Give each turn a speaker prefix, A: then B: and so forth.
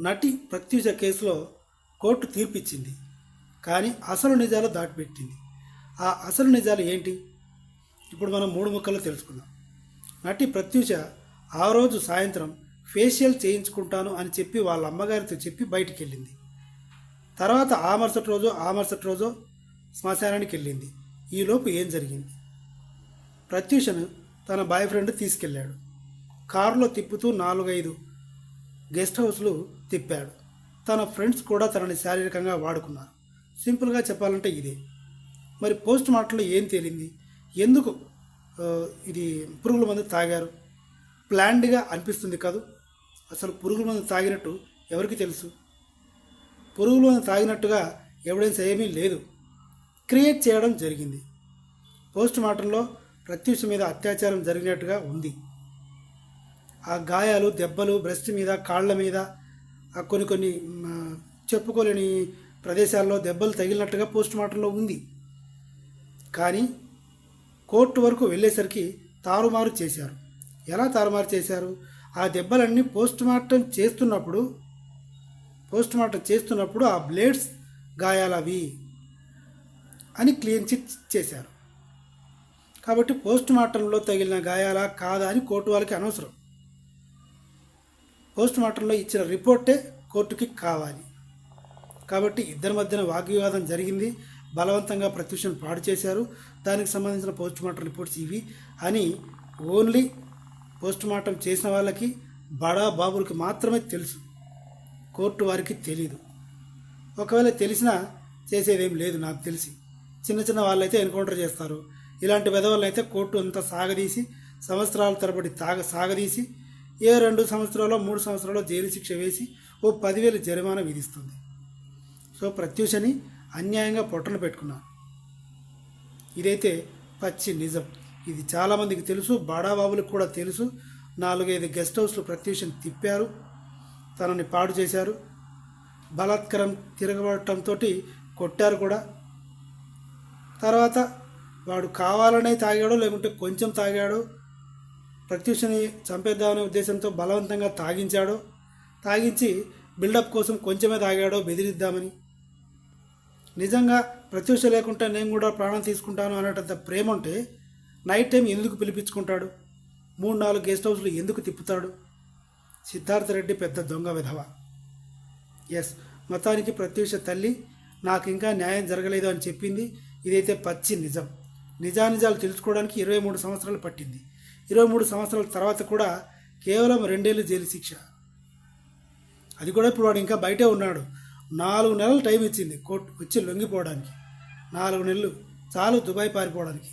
A: నటి ప్రత్యూష కేసులో కోర్టు తీర్పిచ్చింది. కానీ అసలు నిజాలు దాటిపెట్టింది. ఆ అసలు నిజాలు ఏంటి? ఇప్పుడు మనం మూడు ముక్కలు తెలుసుకుందాం. నటి ప్రత్యూష ఆ రోజు సాయంత్రం ఫేషియల్ చేయించుకుంటాను అని చెప్పి వాళ్ళ అమ్మగారితో చెప్పి బయటికి వెళ్ళింది తర్వాత ఆ మరుసటి రోజు ఆ మరుసటి రోజు శ్మశానానికి వెళ్ళింది. ఈలోపు ఏం జరిగింది? ప్రత్యూషను తన బాయ్ ఫ్రెండ్ తీసుకెళ్ళాడు. కారులో తిప్పుతూ నాలుగైదు గెస్ట్ హౌస్లు తిప్పాడు. తన ఫ్రెండ్స్ కూడా తనని శారీరకంగా వాడుకున్నారు. సింపుల్గా చెప్పాలంటే ఇదే. మరి పోస్ట్ మార్టంలో ఏం తేలింది? ఎందుకు ఇది పురుగుల మందు తాగారు? ప్లాన్డ్గా అనిపిస్తుంది కాదు? అసలు పురుగుల మందు తాగినట్టు ఎవరికి తెలుసు? పురుగుల మందు తాగినట్టుగా ఎవిడెన్స్ ఏమీ లేదు. క్రియేట్ చేయడం జరిగింది. పోస్ట్ మార్టంలో ప్రత్యూష మీద అత్యాచారం జరిగినట్టుగా ఉంది. ఆ గాయాలు దెబ్బలు బ్రెస్ట్ మీద కాళ్ళ మీద ఆ కొన్ని కొన్ని చెప్పుకోలేని ప్రదేశాల్లో దెబ్బలు తగిలినట్టుగా పోస్ట్ మార్టంలో ఉంది. కానీ కోర్టు వరకు వెళ్ళేసరికి తారుమారు చేశారు. ఎలా తారుమారు చేశారు? ఆ దెబ్బలన్నీ పోస్ట్ మార్టం చేస్తున్నప్పుడు పోస్ట్ మార్టం చేస్తున్నప్పుడు ఆ బ్లేడ్స్ గాయాలవి అని క్లీన్ చిట్ చేశారు. కాబట్టి పోస్ట్ మార్టంలో తగిలిన గాయాలా కాదా అని కోర్టు వాళ్ళకి అనవసరం. పోస్ట్ మార్టంలో ఇచ్చిన రిపోర్టే కోర్టుకి కావాలి. కాబట్టి ఇద్దరి మధ్యన వాగ్వివాదం జరిగింది. బలవంతంగా ప్రత్యూషను పాడు చేశారు. దానికి సంబంధించిన పోస్ట్ మార్టం రిపోర్ట్స్ ఇవి అని ఓన్లీ పోస్ట్ మార్టం చేసిన వాళ్ళకి బడా బాబులకి మాత్రమే తెలుసు. కోర్టు వారికి తెలియదు ఒకవేళ తెలిసినా చేసేదేం లేదు నాకు తెలిసి. చిన్న చిన్న వాళ్ళైతే ఎన్కౌంటర్ చేస్తారు. ఇలాంటి విధవలను అయితే కోర్టు అంతా సాగదీసి సంవత్సరాల తరబడి తాగ సాగదీసి ఏ రెండు సంవత్సరాలు మూడు సంవత్సరాలు జైలు శిక్ష వేసి ఓ పదివేలు జరిమానా విధిస్తుంది. సో ప్రత్యూషని అన్యాయంగా పొట్టలు పెట్టుకున్నారు. ఇదైతే పచ్చి నిజం. ఇది చాలామందికి తెలుసు బాడాబాబులకు కూడా తెలుసు. నాలుగైదు గెస్ట్ హౌస్లు ప్రత్యూషని తిప్పారు. తనని పాడు చేశారు. బలాత్కారం తిరగబడటంతో కొట్టారు కూడా. తర్వాత వాడు కావాలనే తాగాడో లేకుంటే కొంచెం తాగాడో ప్రత్యూషని చంపేద్దామనే ఉద్దేశంతో బలవంతంగా తాగించాడో తాగించి బిల్డప్ కోసం కొంచెమే తాగాడో బెదిరిద్దామని. నిజంగా ప్రత్యూష లేకుంటే నేను కూడా ప్రాణం తీసుకుంటాను అనేటంత ప్రేమ ఉంటే నైట్ టైం ఎందుకు పిలిపించుకుంటాడు? మూడు నాలుగు గెస్ట్ హౌస్లు ఎందుకు తిప్పుతాడు? సిద్ధార్థ రెడ్డి పెద్ద దొంగ విధవ. ఎస్ మొత్తానికి ప్రత్యూష తల్లి నాకు ఇంకా న్యాయం జరగలేదు అని చెప్పింది. ఇదైతే పచ్చి నిజం. నిజానిజాలు తెలుసుకోవడానికి ఇరవై మూడు సంవత్సరాలు పట్టింది. ఇరవై మూడు సంవత్సరాల తర్వాత కూడా కేవలం రెండేళ్ళు జైలు శిక్ష. అది కూడా ఇప్పుడు వాడు ఇంకా బయటే ఉన్నాడు. నాలుగు నెలలు టైం ఇచ్చింది కోర్టు వచ్చి లొంగిపోవడానికి. నాలుగు నెలలు చాలు దుబాయ్ పారిపోవడానికి.